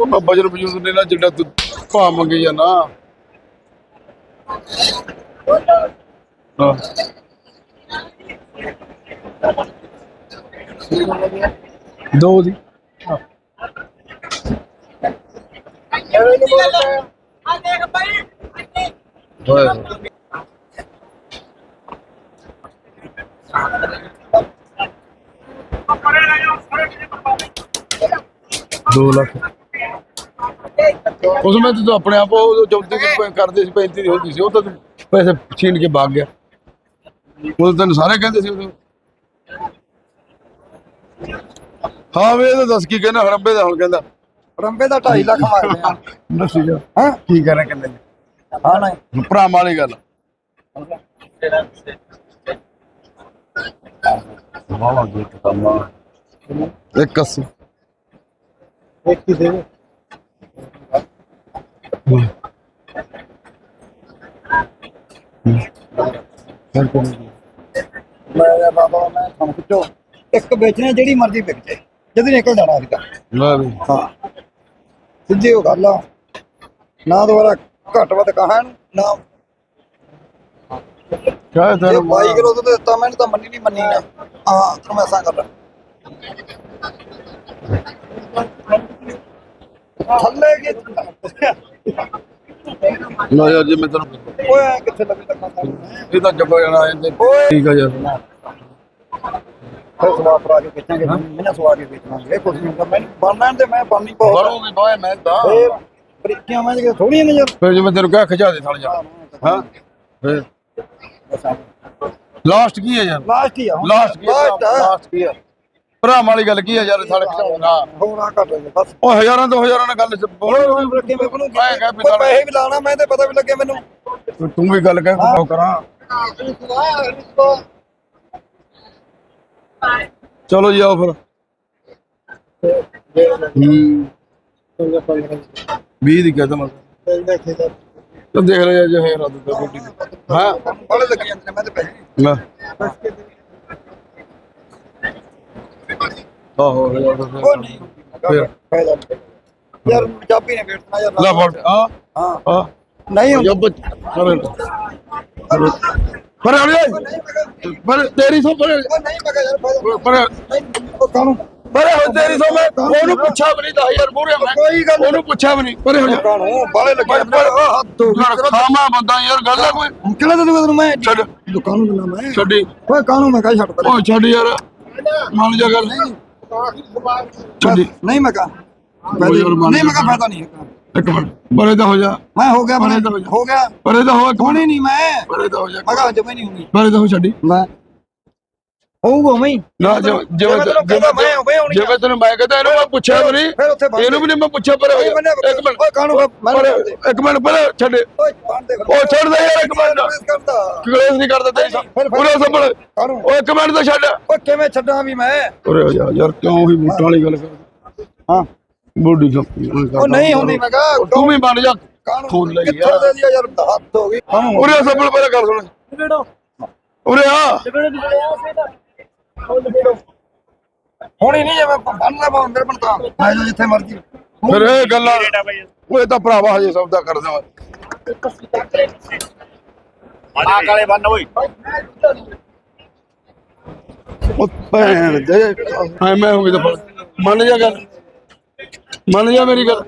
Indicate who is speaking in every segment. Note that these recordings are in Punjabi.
Speaker 1: ਉਹ ਬਜਰ ਬਜੂਰ ਨੇ ਨਾ ਜਿਹੜਾ ਤੂੰ ਭਾ ਮੰਗੀ ਜਾਣਾ ਹਾਂ। ਦੋ ਦੀ। ਹੋਏ ਦੋ ਲੱਖ। ਉਸ ਵਿੱਚ ਤੂੰ ਆਪਣੇ ਆਪ ਉਹ ਜਬਤੀ ਕਰਦੇ ਸੀ 35 ਦੀ ਹੁੰਦੀ ਸੀ ਉਹ ਤਾਂ ਪੈਸੇ ਛੀਨ ਕੇ ਭਾਗ ਗਿਆ। ਉਹ ਤਾਂ ਸਾਰੇ ਕਹਿੰਦੇ ਸੀ ਉਦੋਂ ਹਾਂ ਵੇ ਇਹ ਤਾਂ ਦੱਸ ਕੀ ਕਹਿੰਦਾ ਹਰੰਬੇ ਦਾ ਹੁਣ ਕਹਿੰਦਾ।
Speaker 2: ਰੰਬੇ ਦਾ 2.5 ਲੱਖ ਮਾਰਦੇ ਆ
Speaker 1: ਦੱਸੀ ਜਾ
Speaker 2: ਹਾਂ?
Speaker 1: ਕੀ ਕਹਿਣਾ ਕਹਿੰਦੇ
Speaker 2: ਹਾਂ ਨਹੀਂ।
Speaker 1: ਭਰਾ ਵਾਲੀ ਗੱਲ। ਵਾਵਾ ਜੀ ਤਮਾ ਇੱਕ ਅੱਸੀ।
Speaker 2: ਇੱਕ ਹੀ ਦੇ। ਮੈਂ ਕਿਹਾ ਬਾਬਾ ਮੈਂ ਤੁਹਾਨੂੰ ਪੁੱਛੋ ਇੱਕ ਵੇਚਣੇ ਜਿਹੜੀ ਮਰਜ਼ੀ ਵਿਕ ਜਾਏ ਜਦ ਨਿਕਲ ਜਾਣਾ ਸੀਗਾ
Speaker 1: ਲੈ ਵੀ।
Speaker 2: ਹਾਂ। ਸਿੱਧੀ ਉਹ ਗੱਲ ਆ। ਨਾ ਦੁਬਾਰਾ ਘੱਟ ਵੱਧ ਕਹਾਂ ਇਹਨੂੰ, ਨਾ
Speaker 1: ਕਿਆ
Speaker 2: ਜੇ 22 ਕਿਲੋ ਦੁੱਧ ਦਿੱਤਾ ਮੈਨੂੰ ਤਾਂ ਮੰਨੀ ਨਹੀਂ ਮੰਨੀ ਨਾ। ਹਾਂ ਤੈਨੂੰ ਮੈਂ ਸਾਂ ਗੱਲ ਥੱਲੇ ਕੀ
Speaker 1: ਲੋ ਯਾਰ ਜੀ ਮੈਂ ਤੈਨੂੰ
Speaker 2: ਓਏ ਕਿੱਥੇ ਲੱਗੀ ਤੱਕਾਂ
Speaker 1: ਇਹ ਤਾਂ ਜੱਬਾ ਜਾਣਾ ਇਹਦੇ।
Speaker 2: ਓਏ
Speaker 1: ਠੀਕ ਆ ਯਾਰ
Speaker 2: ਫਿਰ ਸਵਾ ਪਰਾ ਕੇ ਵੇਚਾਂਗੇ ਮੈਨਾਂ ਸਵਾ ਕੇ ਵੇਚਾਂਗੇ। ਇਹ ਕੁਝ ਨਹੀਂ ਹੁੰਦਾ। ਮੈਨੂੰ ਬਣਨਾ ਤੇ ਮੈਂ ਬਣਨੀ ਬਹੁਤ
Speaker 1: ਬਣੂਗੀ ਬਾਏ ਮੈਂ ਤਾਂ।
Speaker 2: ਫੇਰ ਬਰੀਕੀਆਂ ਮੈਂ ਕਿ ਥੋੜੀਆਂ ਨੇ ਯਾਰ।
Speaker 1: ਫਿਰ ਜਿਵੇਂ ਤੈਨੂੰ ਕਿਹਾ ਖਿਚਾ ਦੇ ਥੜ ਜਾ। ਹਾਂ ਫਿਰ। ਲਾਸਟ ਕੀ ਹੈ ਯਾਰ?
Speaker 2: ਲਾਸਟ ਹੀ ਆ ਹੁਣ।
Speaker 1: ਲਾਸਟ ਕੀ ਹੈ
Speaker 2: ਲਾਸਟ ਆ।
Speaker 1: ਲਾਸਟ ਕੀ ਹੈ ਭਰਾਵਾਂ ਵਾਲੀ ਗੱਲ ਕੀ ਹੈ ਯਾਰ ਥੜ ਖਿਚਾਉਣਾ
Speaker 2: ਹੋਰ ਆ ਬਸ।
Speaker 1: ਉਹ ਹਜ਼ਾਰਾਂ ਤੋਂ ਹਜ਼ਾਰਾਂ ਨਾਲ ਗੱਲ ਬੋਲ।
Speaker 2: ਹੋਰ
Speaker 1: ਮੈਂ ਕਿਹਾ ਵੀ
Speaker 2: ਕੋਈ ਪੈਸੇ ਵੀ ਲਾਣਾ ਮੈਂ ਤੇ ਪਤਾ ਵੀ ਲੱਗੇ ਮੈਨੂੰ।
Speaker 1: ਤੂੰ ਵੀ ਗੱਲ ਕਹਿ ਕੋ ਕਰਾਂ। ਚਲੋ ਜੀ ਆਓ ਫਿਰ। ਹੂੰ 20 ਦੀ ਮਤਲਬ ਤਾਂ ਦੇਖ ਲੈ ਜੇ ਹੈ ਰੱਦ ਤੇ ਰੋਟੀ ਹਾਂ?
Speaker 2: ਬੜੇ ਲੱਗੇ ਜਾਂਦੇ ਮੈਂ ਤੇ ਪੈਸੇ
Speaker 1: ਲੈ। ਆਹੋ ਹਜ਼ਾਰ ਦਾ
Speaker 2: ਉਹ ਨਹੀਂ
Speaker 1: ਫਿਰ।
Speaker 2: ਯਾਰ ਚਾਬੀ ਨੇ ਵੇਚਣਾ ਯਾਰ
Speaker 1: ਲੈ ਫੜ। ਆ।
Speaker 2: ਹਾਂ।
Speaker 1: ਆ।
Speaker 2: ਨਹੀਂ
Speaker 1: ਜੱਬ ਪਰ ਪਰ ਅਰੇ ਪਰ ਤੇਰੀ ਸੋ ਪਰ
Speaker 2: ਨਹੀਂ ਮੈਂ ਕਿਹਾ ਯਾਰ
Speaker 1: ਪਰ
Speaker 2: ਕਾਹਨੂੰ?
Speaker 1: ਪਰ ਤੇਰੀ ਸੋ ਮੈਂ ਉਹਨੂੰ ਪੁੱਛਿਆ ਵੀ ਨਹੀਂ 10000 ਮੂਰੇ ਮੈਂ
Speaker 2: ਕੋਈ ਗੱਲ
Speaker 1: ਉਹਨੂੰ ਪੁੱਛਿਆ ਵੀ ਨਹੀਂ। ਪਰ ਹੋ ਜਾ
Speaker 2: ਕਾਹਨੂੰ? ਬਾਲੇ ਲੱਗੇ
Speaker 1: ਪਰ ਹੱਥ ਖਾਮਾ ਬੰਦਾ ਯਾਰ ਗੱਲ ਆ ਕੋਈ?
Speaker 2: ਕਿਹੜਾ ਤੈਨੂੰ ਮੈਂ?
Speaker 1: ਛੱਡ।
Speaker 2: ਦੁਕਾਨ ਨੂੰ ਦਿੰਦਾ ਮੈਂ?
Speaker 1: ਛੱਡੀ।
Speaker 2: ਓਏ ਕਾਹਨੂੰ ਮੈਂ ਕਹਾਂ ਛੱਡ ਪਰੇ
Speaker 1: ਉਹ ਛੱਡ ਯਾਰ। ਮੰਨ ਜਾ ਗੱਲ।
Speaker 2: ਨਹੀਂ। ਮੈਂ ਨਹੀਂ ਮੈਂ ਕਹਾਂ ਫਾਇਦਾ ਨਹੀਂ ਹੈਗਾ।
Speaker 1: ਇੱਕ ਮਿੰਟ ਪਰੇ ਤਾਂ ਹੋ ਜਾ।
Speaker 2: ਮੈਂ ਹੋ ਗਿਆ
Speaker 1: ਪਰੇ
Speaker 2: ਮੈਂ
Speaker 1: ਤਾਂ ਹੋ ਜਾ।
Speaker 2: ਹੋ ਗਿਆ।
Speaker 1: ਪਰੇ ਤਾਂ ਹੋ ਇੱਕ
Speaker 2: ਹੋਣੀ
Speaker 1: ਮਿੰਟ।
Speaker 2: ਨਹੀਂ ਮੈਂ।
Speaker 1: ਪਰੇ ਤਾਂ ਹੋ ਜਾ।
Speaker 2: ਮੈਂ ਕਹਾਂ ਜਮੇ ਨਹੀਂ ਹੋਣੀ।
Speaker 1: ਪਰੇ ਤਾਂ ਹੋ ਛੱਡੀ।
Speaker 2: ਮੈਂ ਹੋਊਗਾ ਮੈਂ
Speaker 1: ਨਾ ਜਿਵੇਂ ਜਿਵੇਂ
Speaker 2: ਤੈਨੂੰ ਕਹਿੰਦਾ ਮੈਂ ਹੋਵੇ ਹੋਣੀ
Speaker 1: ਜਿਵੇਂ ਤੈਨੂੰ ਮੈਂ ਕਹਿੰਦਾ ਇਹਨੂੰ ਮੈਂ ਪੁੱਛਿਆ ਵੀ ਨਹੀਂ।
Speaker 2: ਫਿਰ ਉੱਥੇ ਬੰਦ
Speaker 1: ਇਹਨੂੰ ਵੀ ਨਹੀਂ ਮੈਂ ਪੁੱਛਿਆ ਪਰ ਇੱਕ ਮਿੰਟ।
Speaker 2: ਓਏ ਕਾਹਨੂੰ ਮੈਂ
Speaker 1: ਪਰ ਇੱਕ ਮਿੰਟ ਪਰ ਛੱਡ।
Speaker 2: ਓਏ ਬੰਦ ਦੇ
Speaker 1: ਉਹ ਛੱਡ ਦੇ ਯਾਰ ਇੱਕ ਮਿੰਟ।
Speaker 2: ਕਰਦਾ
Speaker 1: ਕਲੇਸ਼ ਨਹੀਂ ਕਰਦਾ ਤੇਰੀ ਪੂਰਾ ਸੰਭਲ
Speaker 2: ਕਾਹਨੂੰ?
Speaker 1: ਉਹ ਇੱਕ ਮਿੰਟ ਤਾਂ ਛੱਡ।
Speaker 2: ਓਏ ਕਿਵੇਂ ਛੱਡਾਂ ਵੀ ਮੈਂ?
Speaker 1: ਹੋ ਜਾ। ਯਾਰ ਕਿਉਂ ਹੀ ਬੂਟਾਂ ਵਾਲੀ ਗੱਲ ਕਰਦਾ?
Speaker 2: ਹਾਂ।
Speaker 1: ਬੋਡੀ
Speaker 2: ਉਹ ਨਹੀਂ ਹੁੰਦੀ ਮੈਂ ਕਹਾਂ
Speaker 1: ਤੂੰ ਵੀ ਬਣ ਜਾ। ਖੋਲ ਲਈ
Speaker 2: ਕਿੱਥੋਂ ਦੇ ਦਿਆ ਯਾਰ ਹੱਥ ਹੋ ਗਈ।
Speaker 1: ਉਰੇ ਆ ਸੰਭਲ ਪਹਿਲਾਂ ਕਰ ਸੁਣ। ਉਰੇ ਆ।
Speaker 2: ਹੋਣੀ ਨਹੀਂ ਜੇ ਮੈਂ ਬੰਨਦਾ ਮੈਂ ਅੰਦਰ ਬਣਤਾ। ਮੈਂ ਜਾ ਜਿੱਥੇ ਮਰਜ਼ੀ।
Speaker 1: ਫਿਰ ਇਹ ਗੱਲਾਂ ਉਹ ਤਾਂ ਭਰਾਵਾ ਹਜੇ ਸੌਦਾ ਕਰਦਾ ਵਾ।
Speaker 3: ਆ ਕਾਲੇ ਬੰਨ ਓਏ।
Speaker 1: ਉਹ ਭੈਣ ਦੇ ਐ ਮੈਂ ਹੋ ਗਈ ਤਾਂ। ਮੰਨ ਜਾ ਗੱਲ। ਮੰਨ ਜਾ ਮੇਰੀ ਗੱਲ।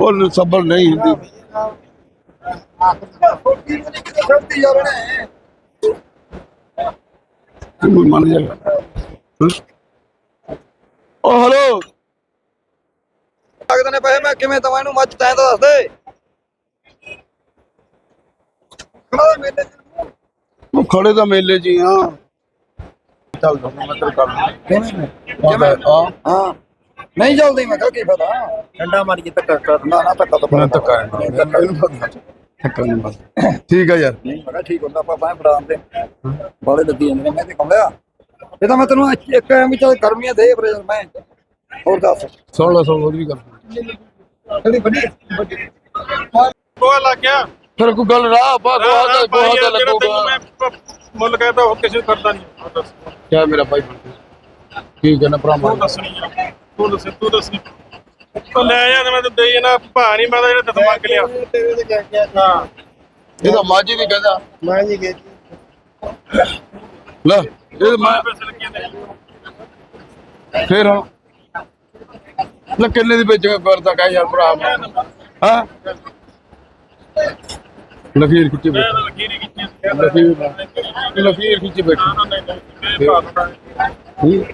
Speaker 1: ਉਹ ਸਬਰ ਨਹੀਂ ਹੁੰਦੀ। ਤੂੰ ਮੰਨ ਜਾ। ਓ ਹਲੋ।
Speaker 2: ਲੱਗਦੇ ਨੇ ਪੈਸੇ ਮੈਂ ਕਿਵੇਂ ਦਵਾਂ ਇਹਨੂੰ? ਮੱਝ ਤੈਂ ਤਾਂ ਦੱਸ ਦੇ। ਖੜਾ ਦੇ ਮੇਲੇ ਚ।
Speaker 1: ਉਹ ਖੜੇ ਤਾਂ ਮੇਲੇ 'ਚ ਹੀ ਚੱਲ ਦੋ ਮੈਂ ਤੇਰੇ ਕਰ
Speaker 2: ਕਿਵੇਂ?
Speaker 1: ਕਿਵੇਂ? ਆ
Speaker 2: ਹਾਂ। ਨਹੀਂ ਜਲਦੀ ਮੈਂ ਕਿਹਾ ਕੀ ਫਾਇਦਾ।
Speaker 3: ਡੰਡਾ ਮਾਰੀ ਜੇ ਤੱਕ ਕਰ।
Speaker 2: ਨਾ ਨਾ ਧੱਕਾ ਤਾਂ
Speaker 1: ਮੈਂ ਧੱਕਾ ਨਹੀਂ ਧੱਕਾ ਨਹੀਂ ਪਤਾ ਧੱਕਾ ਨਹੀਂ ਪਤਾ ਠੀਕ ਆ ਯਾਰ।
Speaker 2: ਨਹੀਂ ਮੈਂ ਕਿਹਾ ਠੀਕ ਹੁੰਦਾ ਆਪਾਂ ਬਾਹਰ ਫੜਾਉਣ ਦੇ ਬਾਲੇ ਲੱਗੀ ਜਾਂਦੇ ਨੇ ਮੈਂ ਤੇ ਕਹਿੰਦਾ ਇਹ ਤਾਂ ਮੈਂ ਤੈਨੂੰ ਇੱਕ- ਇੱਕ ਐਂ ਵੀ ਚੱਲ ਗਰਮੀਆਂ ਦੇ ਪਰ ਯਾਰ ਮੈਂ। ਹੋਰ ਦੱਸ।
Speaker 1: ਸੁਣ ਲੈ ਸੁਣ ਉਹਦੀ ਵੀ ਗੱਲ।
Speaker 2: ਕਿਹੜੀ ਵੱਡੀ ਵੱਡੀ
Speaker 3: ਕੋਆ ਲੱਗ ਗਿਆ।
Speaker 1: ਫਿਰ ਕੋਈ ਗੱਲ ਰਾਹ ਪਾ ਗੋਹਾ ਦਾ ਗੋਹਾ ਦਾ ਲੱਗੂਗਾ
Speaker 3: ਮੈਂ ਮੁੱਲ ਕਹਿੰਦਾ ਉਹ ਕਿਸੇ ਨੂੰ ਕਰਦਾ ਨਹੀਂ। ਦੱਸ
Speaker 1: ਕਿਆ ਮੇਰਾ ਭਾਈ ਕੀ ਕਹਿਣਾ ਭਰਾ
Speaker 3: ਉਹ ਦੱਸਣੀ ਆ ਤੂੰ ਦੱਸ ਤੂੰ ਦੱਸ ਉਹ ਲੈ ਜਾ ਤੇ ਮੈਂ ਤੇ ਦੇਈ ਨਾ ਭਾ ਨਹੀਂ ਮੈਂ ਤਾਂ ਜਿਹੜਾ ਤੈਨੂੰ ਮੰਗ ਲਿਆ। ਹਾਂ
Speaker 1: ਇਹ ਤਾਂ ਮਾਝੀ ਦੀ ਕਹਿੰਦਾ
Speaker 3: ਮੈਂ ਨਹੀਂ ਗਈ
Speaker 1: ਲੈ ਇਹ ਮੈਂ
Speaker 3: ਪੈਸੇ ਲੱਗੇ ਨੇ
Speaker 1: ਫੇਰ ਹੁਣ ਲੈ ਕਿੰਨੇ ਦੀ ਵੇਚੇਗਾ ਕਰਦਾ ਕਹਿ ਯਾਰ ਭਰਾ ਹਾਂ? ਲਖੀਰ ਖਿੱਚੀ
Speaker 3: ਮੈਂ
Speaker 1: ਬੈਠਾ।
Speaker 3: ਤਾਂ ਲੱਗੀ ਨਹੀਂ ਕੀਤੀ
Speaker 1: ਲਖੀਰ ਲਖੀਰ ਖਿੱਚੀ ਬੈਠਾ ਹੂੰ।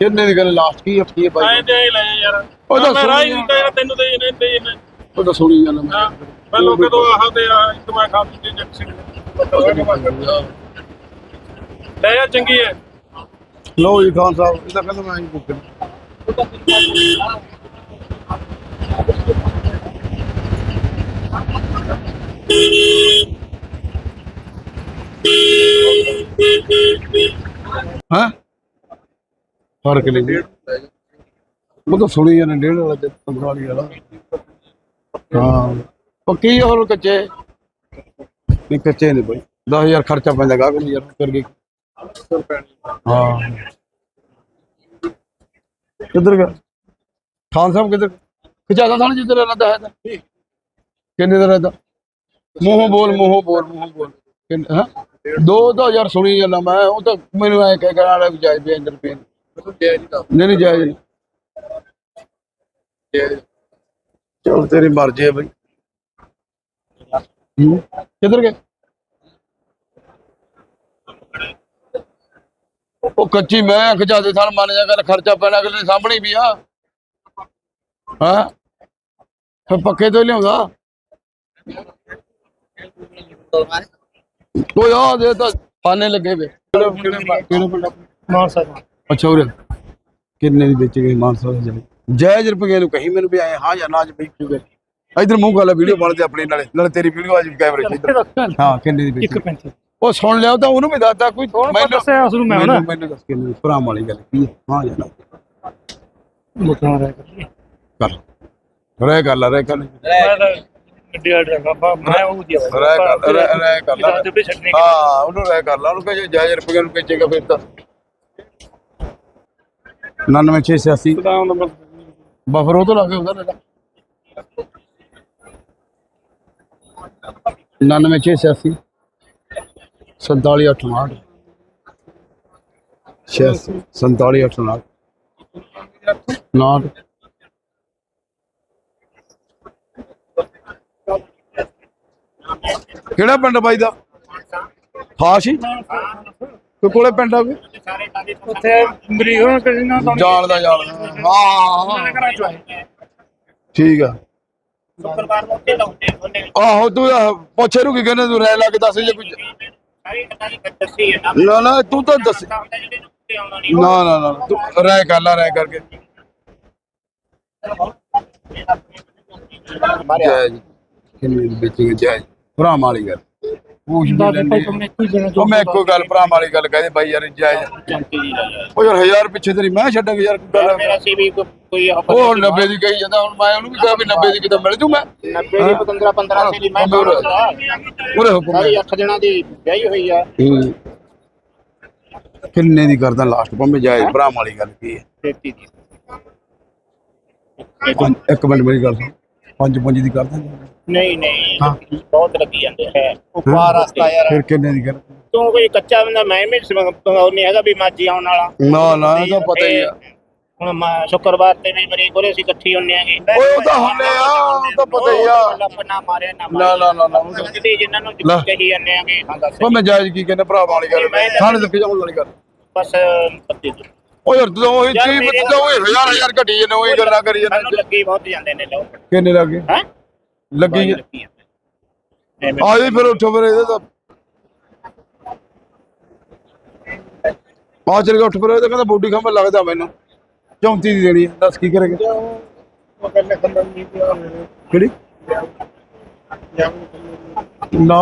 Speaker 1: ਕਿੰਨੇ ਦੀ ਗੱਲ ਲਾਸਟ ਕੀ ਹਫਤੀ ਹੈ
Speaker 3: ਆਏ
Speaker 1: ਭਾਈ
Speaker 3: ਤੇ ਲੈ ਜਾ ਯਾਰ।
Speaker 1: ਉਹ ਤਾਂ
Speaker 3: ਮੈਂ
Speaker 1: ਸੁਣੀ
Speaker 3: ਨਹੀਂ ਕਹਿਣਾ ਤੈਨੂੰ ਦੇ ਨਹੀਂ ਦੇ ਨਹੀਂ
Speaker 1: ਉਹ ਤਾਂ ਜਾਂਦਾ ਮੈਂ।
Speaker 3: ਹਾਂ ਮੈਂ ਲੋਕਾਂ ਤੋਂ ਆਹ ਤੇ ਆ ਇੱਕ ਮੈਂ ਖਾ ਦਿੱਤੀ ਜੈਕਸਨ ਲੈ ਜਾ ਚੰਗੀ ਹੈ।
Speaker 1: ਲਓ ਜੀ ਖਾਨ ਸਾਹਿਬ ਇਹ ਤਾਂ ਕਹਿੰਦਾ ਮੈਂ ਹੀ ਬੁੱਕ ਹਾਂ? ਫ਼ਰਕ ਨਹੀਂ ਉਹ ਤਾਂ ਸੁਣੀ ਜਾਂਦੇ ਡੇਢ ਵਾਲਾ ਤੇ 45 ਵਾਲਾ। ਹਾਂ। ਪੱਕੀ ਹੋਰ ਕੱਚੇ? ਨਹੀਂ, ਕੱਚੇ ਨੇ ਬਈ। 10000 ਖਰਚਾ ਪੈਂਦਾ ਗਾ ਕੋਈ ਯਾਰ ਕਰ ਗਈ ਹਾਂ। ਕਿੱਧਰ ਗਿਆ? ਖਾਨ ਸਾਹਿਬ ਕਿੱਧਰ? ਖਿਚਾਦਾ ਥਾਂ ਜਿੱਧਰ ਰਹਿੰਦਾ ਹੈ ਤਾਂ। ਕਿੰਨੇ ਦਾ ਰਹਿੰਦਾ? ਮੂੰਹੋਂ ਬੋਲ ਮੂੰਹੋਂ ਬੋਲ ਮੂੰਹੋਂ ਬੋਲ। ਹਾਂ? ਦੋ ਦੋ ਹਜ਼ਾਰ ਸੁਣੀ ਜਾਂਦਾ ਮੈਂ, ਉਹ ਤਾਂ ਮੈਨੂੰ ਐ ਕਹਿ ਕਰਾ ਵੀ ਜਾਇਜ਼ ਵੀ ਅੰਦਰ ਨਹੀਂ ਨਹੀਂ ਜਾਇਜ਼ ਨਹੀਂ ਚਲ ਤੇਰੀ ਮਰਜ਼ੀ ਹੈ ਬਈ। ਹੂੰ, ਕਿੱਧਰ ਗਏ? ਉਹ ਕੱਚੀ ਮੈਂ ਖਿਚਾ ਦੇ ਥਣ ਮੰਨ ਜਾ ਕਰ ਖਰਚਾ ਪੈਣਾ ਅਗਲੇ ਦੇ ਸਾਹਮਣੇ ਵੀ ਆ। ਹਾਂ? ਫਿਰ ਪੱਕੇ ਤੋਂ ਹੀ ਲਿਆਉਂਦਾ। ਕੋਈ ਆ ਦੇ ਤਾਂ ਫਾਨੇ ਲੱਗੇ ਵੇ। ਕਿਹੜੇ ਪਿੰਡ?
Speaker 3: ਮਾਨਸਾ
Speaker 1: ਅੱਛਾ ਉਰੇ ਕਿੰਨੇ ਦੀ ਵੇਚ ਗਈ ਮਾਨਸਾ ਦੇ ਜਾਈ ਜਾਇਜ਼ ਰੁਪਏ ਨੂੰ ਕਹੀ ਮੈਨੂੰ ਵੀ ਆਏ ਹਾਂ ਜਾਂ ਨਾ ਜੀ ਬਈ ਇਧਰ ਮੂੰਹ ਕਰ ਲੈ ਵੀਡੀਓ ਬਣਦੇ ਆਪਣੇ ਨਾਲੇ ਨਾਲੇ ਤੇਰੀ ਵੀਡੀਓ ਆ ਜੀ ਕੈਮਰੇ 'ਚ ਹਾਂ ਕਿੰਨੇ ਦੀ ਵੇਚ?
Speaker 3: ਪੈਂਤੀ।
Speaker 1: ਉਹ ਸੁਣ ਲਿਆ ਤਾਂ ਉਹਨੂੰ ਵੀ ਦੱਸਦਾ ਕੋਈ
Speaker 3: ਦੱਸਿਆ ਉਸ ਨੂੰ ਮੈਂ
Speaker 1: ਮੈਨੂੰ ਮੈਨੂੰ ਦੱਸ ਕਿੰਨੇ ਭਰਾ ਵਾਲੀ ਗੱਲ ਕੀ ਹੈ? ਜਾਂ ਨਾ।
Speaker 3: ਮੁੱਠਾਂ ਰਹਿ ਕਰ
Speaker 1: ਕਰ ਰਹਿ ਕਰ ਲੈ ਰਹਿ ਕਰ
Speaker 3: ਆ ਡਰਾਈਵਰ ਮੈਂ ਉਹ ਦਿਆ
Speaker 1: ਰਹਿ ਕਰ ਰਹਿ- ਕਰ ਹਾਂ ਉਹਨੂੰ ਰਹਿ ਕਰ ਲਾ ਉਹਨੂੰ ਕਹੇ ਜਾਇਜ਼ ਰੁਪਏ ਨੂੰ ਵੇਚੇਗਾ ਫਿਰ ਤਾਂ। 99686
Speaker 3: ਦਾ ਨੰਬਰ
Speaker 1: ਬਫਰ ਉਹ ਤੋਂ ਲਾ ਕੇ ਉਹਦਾ ਲੈ ਲਾ 99686 4768 86 4768 ਨਾਟ ਕਿਹੜਾ ਪਿੰਡ ਬਾਈ ਦਾ? ਖਾਸ ਹੀ ਤੇ ਕੋਲੇ ਪਿੰਡ ਆ ਕੋਈ?
Speaker 3: ਉੱਥੇ ਮਰੀਜ਼ ਹੋਣ ਕਿਸੇ ਨਾਲ ਤਾਂ
Speaker 1: ਜਾਣਦਾ ਜਾਣਦਾ। ਹਾਂ।
Speaker 3: ਕਰਾਂ ਚੁਆਏ
Speaker 1: ਠੀਕ ਆ।
Speaker 4: ਸ਼ੁੱਕਰਵਾਰ ਨੂੰ ਉੱਥੇ ਲਾਉਂਦੇ ਉਹਨੇ।
Speaker 1: ਆਹੋ ਤੂੰ ਆਹ ਪੁੱਛੇ ਕੀ ਕਹਿੰਦੇ ਤੂੰ ਰਹਿ ਲਾ ਕੇ ਦੱਸ ਜੇ ਕੋਈ
Speaker 4: ਸਾਰੀ ਗੱਲਾਂ ਦੀ ਦੱਸੀ ਹੈ ਨਾ।
Speaker 1: ਨਾ ਨਾ ਤੂੰ ਤਾਂ ਦੱਸ।
Speaker 4: ਤਾਂ ਹੁੰਦਾ ਜਿਹੜੇ ਨੂੰ ਉੱਤੇ ਆਉਣਾ ਨਹੀਂ।
Speaker 1: ਨਾ ਨਾ ਤੂੰ ਰਹਿ ਕਰ ਲਾ ਰਹਿ ਕਰਕੇ। ਜਾਇਜ਼ ਕਿੰਨੇ ਦੀ ਵੇਚੇਗਾ ਜਾਇਜ਼ ਭਰਾ ਵਾਲੀ ਗੱਲ। ਉਹ ਵੀ ਲੈਂਦੇ
Speaker 3: ਕੋਈ ਜਣਾ
Speaker 1: ਉਹ ਮੈਂ ਇੱਕੋ ਗੱਲ ਭਰਾ ਵਾਲੀ ਗੱਲ ਕਹਦੇ ਬਾਈ ਯਾਰ ਜਾਇਜ਼
Speaker 4: ਚੌਂਤੀ ਦੀ ਲੈ ਜਾ
Speaker 1: ਉਹ ਯਾਰ ਹਜ਼ਾਰ ਪਿੱਛੇ ਤੇਰੀ ਮੈਂ ਛੱਡਾਂਗਾ ਯਾਰ ਕੋਈ ਗੱਲ
Speaker 4: ਮੇਰਾ ਸੀ ਵੀ ਕੋ- ਕੋਈ
Speaker 1: ਉਹ 90 ਦੀ ਕਹੀ ਜਾਂਦਾ ਹੁਣ ਮੈਂ ਉਹਨੂੰ ਵੀ ਕਿਹਾ ਵੀ 90 ਦੀ ਕਿਤੇ ਮਿਲ ਜੂ ਮੈਂ।
Speaker 4: 90 ਦੀ 15 15 ਸੀ ਦੀ ਮੈਂ
Speaker 1: ਉਹ ਮੇਰਾ- ਉਹਦੇ ਹੁਕਮ
Speaker 4: ਸਾਰੀ
Speaker 1: ਹੈ।
Speaker 4: 8 ਜਣਾ ਦੀ ਵਿਆਹੀ ਹੋਈ ਆ।
Speaker 1: ਹੂੰ। ਕਿੰਨੇ ਦੀ ਕਰਦਾ ਲਾਸਟ ਪੰਮੇ ਜਾਇਜ਼ ਭਰਾ ਵਾਲੀ ਗੱਲ ਕੀ ਹੈ?
Speaker 4: 33 ਦੀ।
Speaker 1: ਪੰਜ- ਇੱਕ ਮਿੰਟ ਮੇਰੀ ਗੱਲ ਸੁਣ। ਪੰਜ ਪੰਜ ਦੀ ਕਰਦਾ
Speaker 4: ਨਹੀਂ ਨਹੀਂ
Speaker 1: ਹਾਂ।
Speaker 4: ਬਹੁਤ ਲੱਗੀ ਜਾਂਦੇ ਹੈ ਉਹ ਪਾਰ ਰਸਤਾ ਯਾਰ
Speaker 1: ਫਿਰ ਕਿੰਨੇ ਦੀ ਕਰ
Speaker 4: ਤੂੰ ਕੋਈ ਕੱਚਾ ਬੰਦਾ ਮੈਂ ਵੀ ਉਹ ਨਹੀਂ ਹੈਗਾ ਵੀ ਮਾਜੀ ਆਉਣ ਵਾਲਾ।
Speaker 1: ਨਾ ਨਾ ਇਹ ਤਾਂ ਪਤਾ ਹੀ ਆ।
Speaker 4: ਹੁਣ ਮੈਂ ਸ਼ੁੱਕਰਵਾਰ ਤੇ ਵੀ ਮਰੀ ਕੋਲੇ ਅਸੀਂ ਇਕੱਠੀ ਹੁੰਨੇ ਆਗੇ
Speaker 1: ਓਏ ਉਹ ਤਾਂ ਹੁੰਨੇ ਆ, ਉਹ ਤਾਂ ਪਤਾ ਹੀ ਆ।
Speaker 4: ਲੱਪਣਾ ਮਾਰਿਆ ਨਾ
Speaker 1: ਨਾ ਨਾ ਨਾ ਨਾ ਉਹ ਤਾਂ-
Speaker 4: ਕਿਤੇ ਜਿਨ੍ਹਾਂ ਨੂੰ
Speaker 1: ਲੈ।
Speaker 4: ਕਹੀ ਜਾਂਦੇ ਆਗੇ ਹਾਂ ਦੱਸ।
Speaker 1: ਪੰਮੇ ਜਾਇਜ਼ ਕੀ ਕਹਿੰਦੇ ਭਰਾ ਵਾਲੀ ਗੱਲ
Speaker 4: ਮੈਂ ਤਾਂ-
Speaker 1: ਥਾਣੇ ਤੱਕ ਜਾਉਣ ਵਾਲੀ ਗੱਲ।
Speaker 4: ਬਸ ਪੱਤੀ ਦੀ
Speaker 1: ਉਹ ਯਾਰ ਤੂੰ ਉਹੀ
Speaker 4: ਯਾਰ
Speaker 1: ਚੀਜ਼
Speaker 4: ਮੇਰੇ
Speaker 1: ਤੂੰ ਉਹੀ ਹਜ਼ਾਰ ਹਜ਼ਾਰ ਘਟੀ ਜਾਂਦੇ ਉਹੀ ਗੱਲਾਂ ਕਰੀ
Speaker 4: ਸਾਨੂੰ
Speaker 1: ਜਾਂਦੇ
Speaker 4: ਲੱਗੀ ਬਹੁਤ ਜਾਂਦੇ ਨੇ ਲੋਕ
Speaker 1: ਕਿੰਨੇ ਲੱਗੇ?
Speaker 4: ਹੈ?
Speaker 1: ਲੱਗੀ
Speaker 4: ਲੱਗੀ ਐਵੇਂ
Speaker 1: ਆ ਜੀ ਫਿਰ ਉੱਠੋ ਫਿਰ ਇਹਦੇ ਤਾਂ। ਆ ਚਲ ਗਿਆ ਉੱਠ ਫਿਰ ਇਹ ਤਾਂ ਕਹਿੰਦਾ ਬੋਡੀ ਖੰਭਾ ਲੱਗਦਾ ਮੈਨੂੰ। 34 ਦੀ ਦੇਣੀ ਹੈ ਦੱਸ ਕੀ ਕਰੇਗਾ? ਕਿਹੜੀ? ਨਾ।